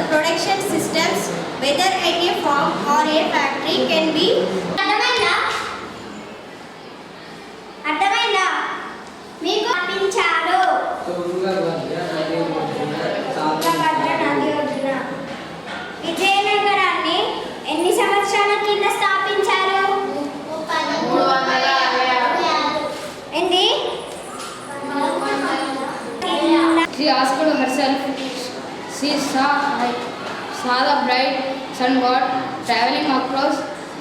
The production systems, whether at a farm or a factory, can be she saw, saw the bright sun god traveling across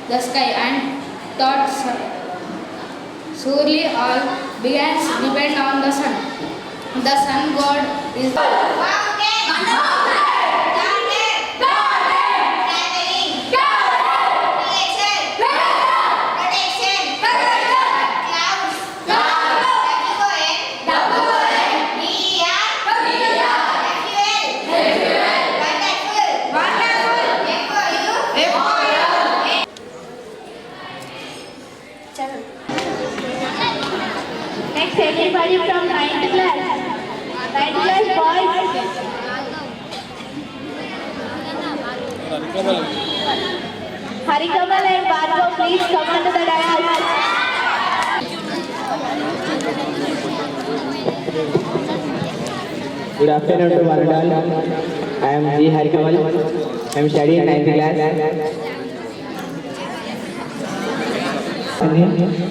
the sky and thought surely all beings depend on the sun. The sun god is everybody from ninth class. Ninth class boys. Harikamal and Bhargav, please come onto the dais. Good afternoon to all. I am G. Harikamal. I am studying 9th class.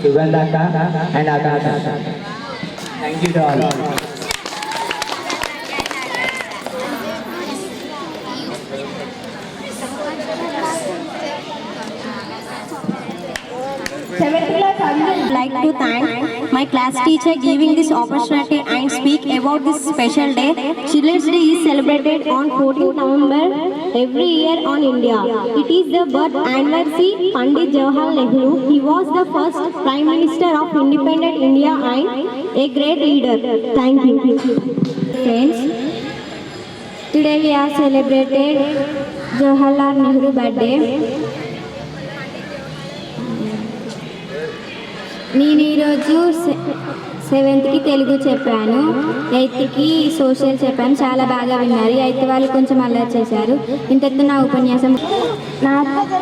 Sugandhaka and Akanta. Thank you class Anju. like to thank my class teacher giving this opportunity and speak about this special day. Children's Day is celebrated on 14th November every year on India. It is the birth anniversary Pandit Jawaharlal Nehru. He was the first Prime Minister of independent India and a great leader. Thank you. Friends, today we are celebrated Jawaharlal Nehru birthday. నేను ఈరోజు సెవెంత్కి తెలుగు చెప్పాను. ఎయిత్కి social చెప్పాను. చాలా బాగా విన్నారు. Eighth వాళ్ళు కొంచెం అల్లరి చేశారు. ఇంతటితో నా ఉపన్యాసం నా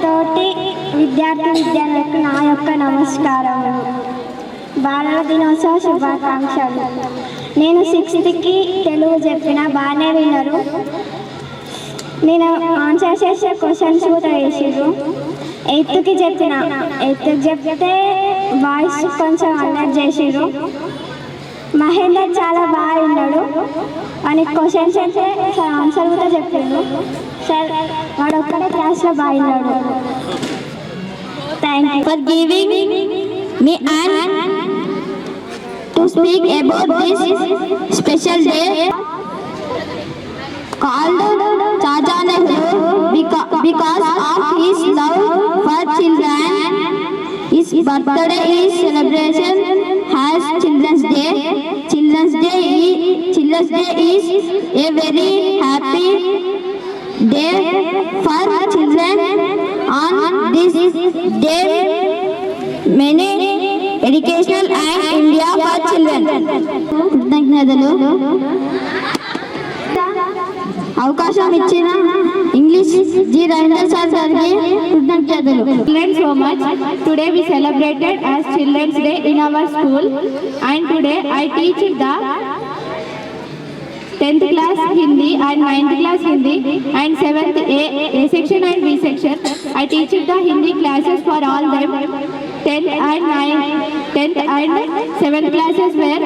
తోటి విద్యార్థి విద్యార్థులకు నా యొక్క నమస్కారం బాలల దినోత్సవ శుభాకాంక్షలు. నేను సిక్స్త్కి తెలుగు చెప్పిన బాగానే విన్నారు. నేను ఆన్సర్ చేసే క్వశ్చన్స్ కూడా వేసారు ఎయిత్కి చెప్పిన. ఎయిత్కి చెప్తే బాయ్స్ కొంచెం అల్లరి చేసారు మహేందర్ చాలా బాగా విన్నాడు. అని క్వశ్చన్స్ అయితే సార్ ఆన్సర్ కూడా చెప్పిండు. సార్ వాడు ఒక్కడే క్లాస్లో బాగా విన్నాడు. Thank you for giving me and to speak about this special day called Chacha Nehru బికా బికా birthday is celebration as Children's Day. Children's Day is, Children's Day is a very happy day for children. On this day, many educational and India for children. కృతజ్ఞతలు అవకాశం ఇచ్చిన English G. Rajanachar sir student Children so much. Today we celebrated as Children's Day in our school and today I teach the 10th class Hindi and 9th class Hindi and 7th A, A section and B section. I teach the Hindi classes for all them. 10th and 9th, 10th and 7th classes were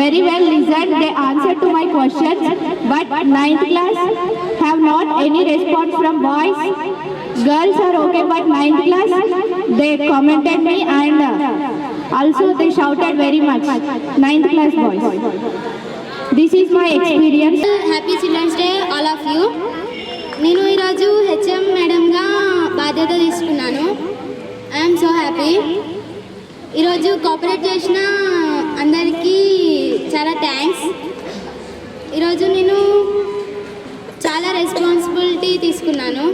very well listened. They answered to my questions but 9th class have not any response from boys. Girls are okay but ninth class they commented me and uh, also they shouted very much. Ninth class boys. This is my experience. Happy Children's Day, all of you. నేను ఈరోజు HM మేడంగా బాధ్యత తీసుకున్నాను I'm so happy ఈరోజు cooperate చేసిన అందరికీ చాలా thanks ఈరోజు నేను తీసుకున్నాను.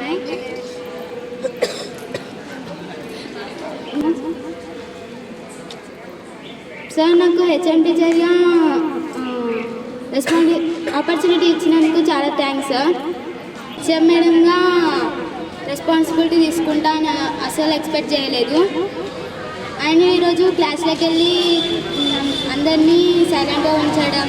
సార్ నాకు హెచ్ఎం టీచర్గా రెస్పాండ్ ఆపర్చునిటీ ఇచ్చినందుకు చాలా థ్యాంక్స్ సార్ సార్ మేడంగా రెస్పాన్సిబిలిటీ తీసుకుంటా అని అసలు ఎక్స్పెక్ట్ చేయలేదు. ఆయన ఈరోజు క్లాస్లోకి వెళ్ళి అందరినీ సైలెంట్గా ఉంచడం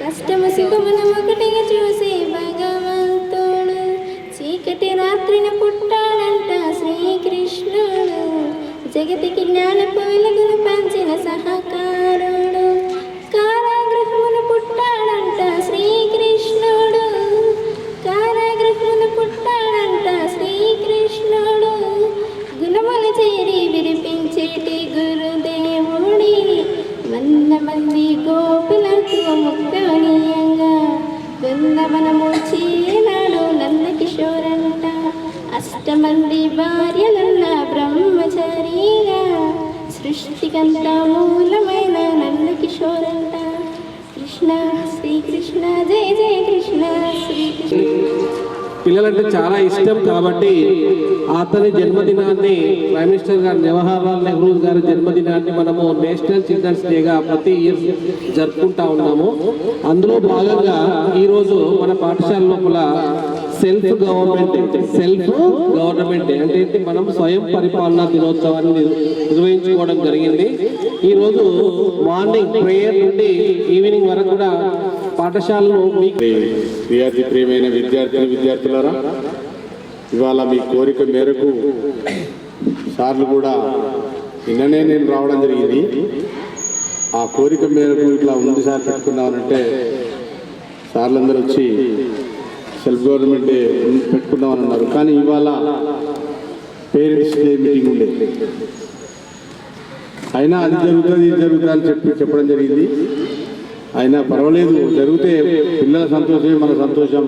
కష్టము సుఖమును ఒకటిగా చూసి భగవంతుడు. చీకటి రాత్రిని పుట్టాడంట శ్రీకృష్ణుడు. జగతికి జ్ఞానపు వెలుగును పంచిన సహకారుడు గోపులకు ముక్కనీయంగా బృందవనము చీనాడు నందకిషోరంట అష్టమంది భార్యలున్న బ్రహ్మచారిగా సృష్టికంత మూలమైన నందకిషోరంట కృష్ణ శ్రీకృష్ణ జయ జయ కృష్ణ శ్రీకృష్ణ. పిల్లలంటే చాలా ఇష్టం కాబట్టి అతని జన్మదినాన్ని ప్రైమ్ మినిస్టర్ గారు జవహర్లాల్ నెహ్రూ గారి జన్మదినాన్ని మనము నేషనల్ చిల్డ్రన్స్ డేగా ప్రతి ఇయర్ జరుపుకుంటా ఉన్నాము. అందులో భాగంగా ఈరోజు మన పాఠశాల లోపల సెల్ఫ్ గవర్నమెంట్ సెల్ఫ్ గవర్నమెంట్ అంటే మనం స్వయం పరిపాలనా దినోత్సవాన్ని నిర్వహించుకోవడం జరిగింది. ఈరోజు మార్నింగ్ ప్రేయర్ నుండి ఈవినింగ్ వరకు కూడా పాఠశాలలో విద్యార్థి ప్రియమైన విద్యార్థులు విద్యార్థులారా ఇవాళ మీ కోరిక మేరకు సార్లు కూడా నిన్ననే నేను రావడం జరిగింది. ఆ కోరిక మేరకు ఇట్లా ఉంది సార్ పెట్టుకున్నామనంటే సార్లందరూ వచ్చి సెల్ఫ్ గవర్నమెంట్ పెట్టుకుందామని అన్నారు కానీ ఇవాళ పేరెంట్స్ డే మీటింగ్ ఉండేది అయినా అది జరుగుతుంది ఇది జరుగుతుంది అని చెప్పి చెప్పడం జరిగింది. అయినా పర్వాలేదు జరిగితే పిల్లల సంతోషమే మన సంతోషం.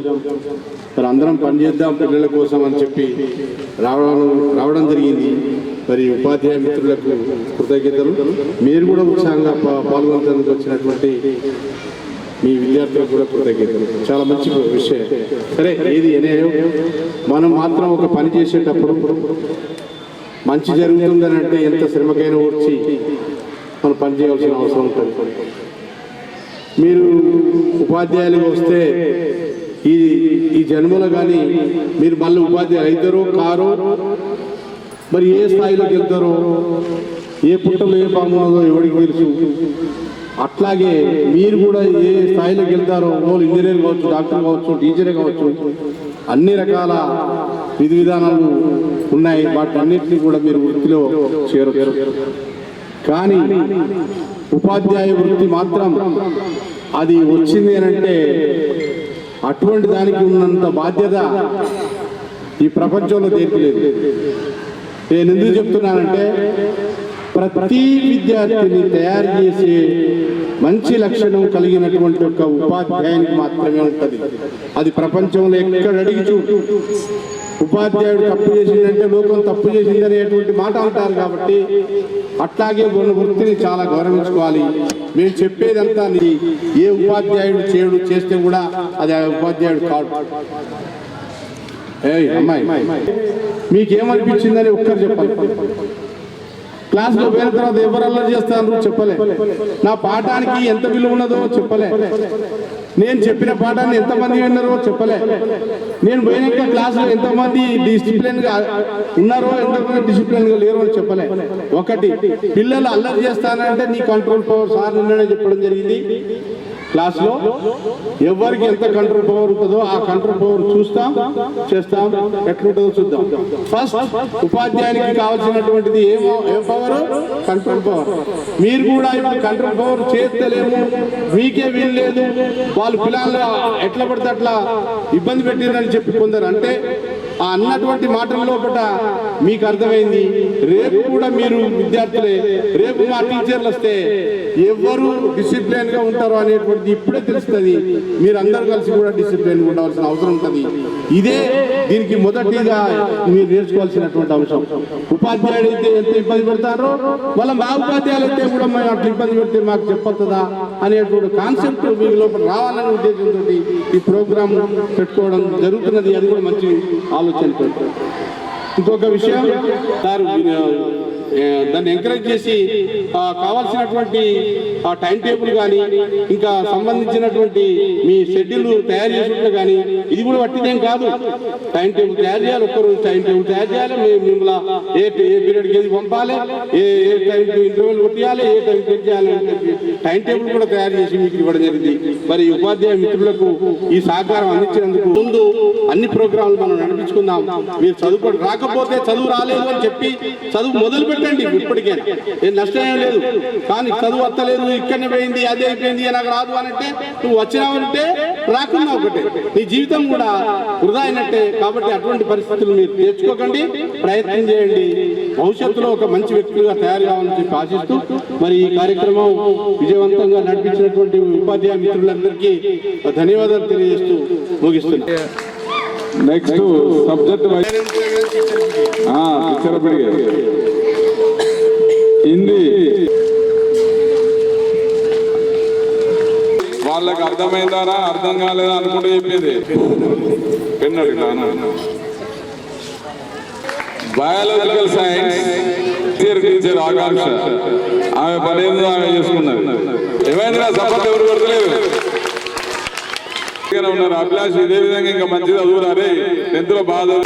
మరి అందరం పనిచేద్దాం పిల్లల కోసం అని చెప్పి రావడం రావడం జరిగింది. మరి ఉపాధ్యాయ మిత్రులకు కృతజ్ఞతలు. మీరు కూడా ఉత్సాహంగా పాల్గొనడానికి వచ్చినటువంటి మీ విద్యార్థులకు కూడా కృతజ్ఞతలు. చాలా మంచి విషయం. సరే ఏది ఏనేయో మనం మాత్రం ఒక పని చేసేటప్పుడు మంచి జరుగుతుందని అంటే ఎంత శ్రమకైనా వచ్చి మనం పని చేయాల్సిన అవసరం ఉంటుంది. ఉపాధ్యాయులుగా వస్తే ఈ ఈ జన్మలో కానీ మీరు మళ్ళీ ఉపాధ్యాయులు అవుతారో కారో? మరి ఏ స్థాయిలోకి వెళ్తారో? ఏ పుట్టలో ఏ పాము ఎవరికి తెలుసు? అట్లాగే మీరు కూడా ఏ స్థాయిలోకి వెళ్తారో వాళ్ళు ఇంజనీర్ కావచ్చు డాక్టర్ కావచ్చు టీచరే కావచ్చు అన్ని రకాల విధి విధానాలు ఉన్నాయి. వాటన్నిటిని కూడా మీరు వృత్తిలో చేరు కానీ ఉపాధ్యాయ వృత్తి మాత్రం అది వచ్చింది అంటే అటువంటి దానికి ఉన్నంత బాధ్యత ఈ ప్రపంచంలో దేనికి లేదు. నేను ఎందుకు చెప్తున్నానంటే ప్రతి విద్యార్థిని తయారు చేసే మంచి లక్షణం కలిగినటువంటి ఒక ఉపాధ్యాయునికి మాత్రమే ఉంటుంది. అది ప్రపంచంలో ఎక్కడ అడిగి చూడు. ఉపాధ్యాయుడు తప్పు చేసిందంటే లోకం తప్పు చేసింది అనేటువంటి మాట అంటారు కాబట్టి అట్లాగే మన వృత్తిని చాలా గౌరవించుకోవాలి. మేము చెప్పేదంతా నీ ఏ ఉపాధ్యాయుడు చేయడు చేస్తే కూడా అది ఆ ఉపాధ్యాయుడు కాడు. ఏయ్ అమ్మాయి. మీకేమనిపించిందని ఒక్కరు చెప్పాలి క్లాస్లో పోయిన తర్వాత ఎవరు అల్లరి చేస్తాను చెప్పలే. నా పాఠానికి ఎంత విలువ ఉన్నదో చెప్పలే. నేను చెప్పిన పాఠాన్ని ఎంతమంది విన్నారో చెప్పలే. నేను పోయినాక క్లాసులో ఎంతమంది డిసిప్లిన్గా ఉన్నారో ఎంతమంది డిసిప్లిన్గా లేరో అని చెప్పలే. ఒకటి పిల్లలు అల్లరి చేస్తానంటే నీ కంట్రోల్ పవర్ సార్ నిన్ననే చెప్పడం జరిగింది. క్లాస్లో ఎవరికి ఎంత కంట్రోల్ పవర్ ఉంటుందో ఆ కంట్రోల్ పవర్ చూస్తాం చేస్తాం ఎట్లుంటుందో చూద్దాం. ఫస్ట్ ఉపాధ్యాయునికి కావాల్సినటువంటిది ఏమో ఏం పవర్ కంట్రోల్ పవర్ మీరు కూడా ఇప్పుడు కంట్రోల్ పవర్ చేస్తలేము మీకే వీలు లేదు. వాళ్ళు పిల్లలు ఎట్లా పడితే అట్లా ఇబ్బంది పెట్టిరని చెప్పి కొందరు అంటే ఆ అన్నటువంటి మాటల్లో కూడా మీకు అర్థమైంది. రేపు కూడా మీరు విద్యార్థులే రేపు మా టీచర్లు వస్తే ఎవరు డిసిప్లిన్గా ఉంటారో అనేటువంటిది ఇప్పుడే తెలుస్తుంది. మీరు అందరూ కలిసి కూడా డిసిప్లిన్ ఉండవలసిన అవసరం ఉంటుంది. ఇదే దీనికి మొదటిగా మీరు నేర్చుకోవాల్సినటువంటి అంశం. ఉపాధ్యాయుడు అయితే ఎంత ఇబ్బంది పెడతారో వాళ్ళ మా ఉపాధ్యాయులు అయితే కూడా మేము అట్లా ఇబ్బంది పెడితే మాకు చెప్పొస్తుందా అనేటువంటి కాన్సెప్ట్ మీ లోపల రావాలనే ఉద్దేశంతో ఈ ప్రోగ్రామ్ పెట్టుకోవడం జరుగుతున్నది. అది కూడా మంచి ఆలోచన ఇంకొక విషయం సార్ దాన్ని ఎంకరేజ్ చేసి కావాల్సినటువంటి ఆ టైం టేబుల్ కానీ ఇంకా సంబంధించినటువంటి మీ షెడ్యూల్ తయారు చేసినట్లు కానీ ఇది కూడా పట్టిదేం కాదు. టైం టేబుల్ తయారు చేయాలి ఒక్కరోజు టైం టేబుల్ తయారు చేయాలి మేము మిమ్మల్ని ఏ ఏ పీరియడ్కి ఏది పంపాలి ఏ ఏ టైంకి ఇంటర్వ్యూలు కొట్టియాలి ఏ టైం ఏం చేయాలి టైం టేబుల్ కూడా తయారు చేసి మీకు ఇవ్వడం జరిగింది. మరి ఉపాధ్యాయ మిత్రులకు ఈ సహకారం అందించినందుకు ముందు అన్ని ప్రోగ్రాంలు మనం నడిపించుకుందాం. మీరు చదువుకోండి. రాకపోతే చదువు రాలేదు అని చెప్పి చదువు మొదలు పెట్టండి ఇప్పటికే. ఏం నష్టం లేదు. కానీ చదువు వస్తలేదు ఇక్కడనే పోయింది అదే అయిపోయింది నాకు రాదు అని అంటే నువ్వు వచ్చినావంటే రాకున్నా ఒకటే. నీ జీవితం కూడా వృధా అయినట్టే. కాబట్టి అటువంటి పరిస్థితులు మీరు తెచ్చుకోకండి ప్రయత్నం చేయండి. భవిష్యత్తులో ఒక మంచి వ్యక్తిగా తయారు కావాలని చెప్పి ఆశిస్తూ మరి ఈ కార్యక్రమం విజయవంతంగా నడిపించినటువంటి ఉపాధ్యాయ మిత్రులందరికీ ధన్యవాదాలు తెలియజేస్తూ ముగిస్తున్నా నెక్స్ట్ సబ్జెక్ట్ హిందీ. వాళ్ళకి అర్థమైందారా అర్థం కాలేదా అనుకుంటూ చెప్పేది. విన్నాడు బయాలజికల్ సైన్స్ టీచర్ ఆకాంక్ష. ఆమె పనేందో ఆమె చేసుకున్నది. ఏమైందిరా? సపోర్ట్ ఎవరు కొడతలేదు? ఉన్నారు. అభిలాష్ ఇదే విధంగా ఇంకా మంచి చదువురారే టెన్త్లో బాగా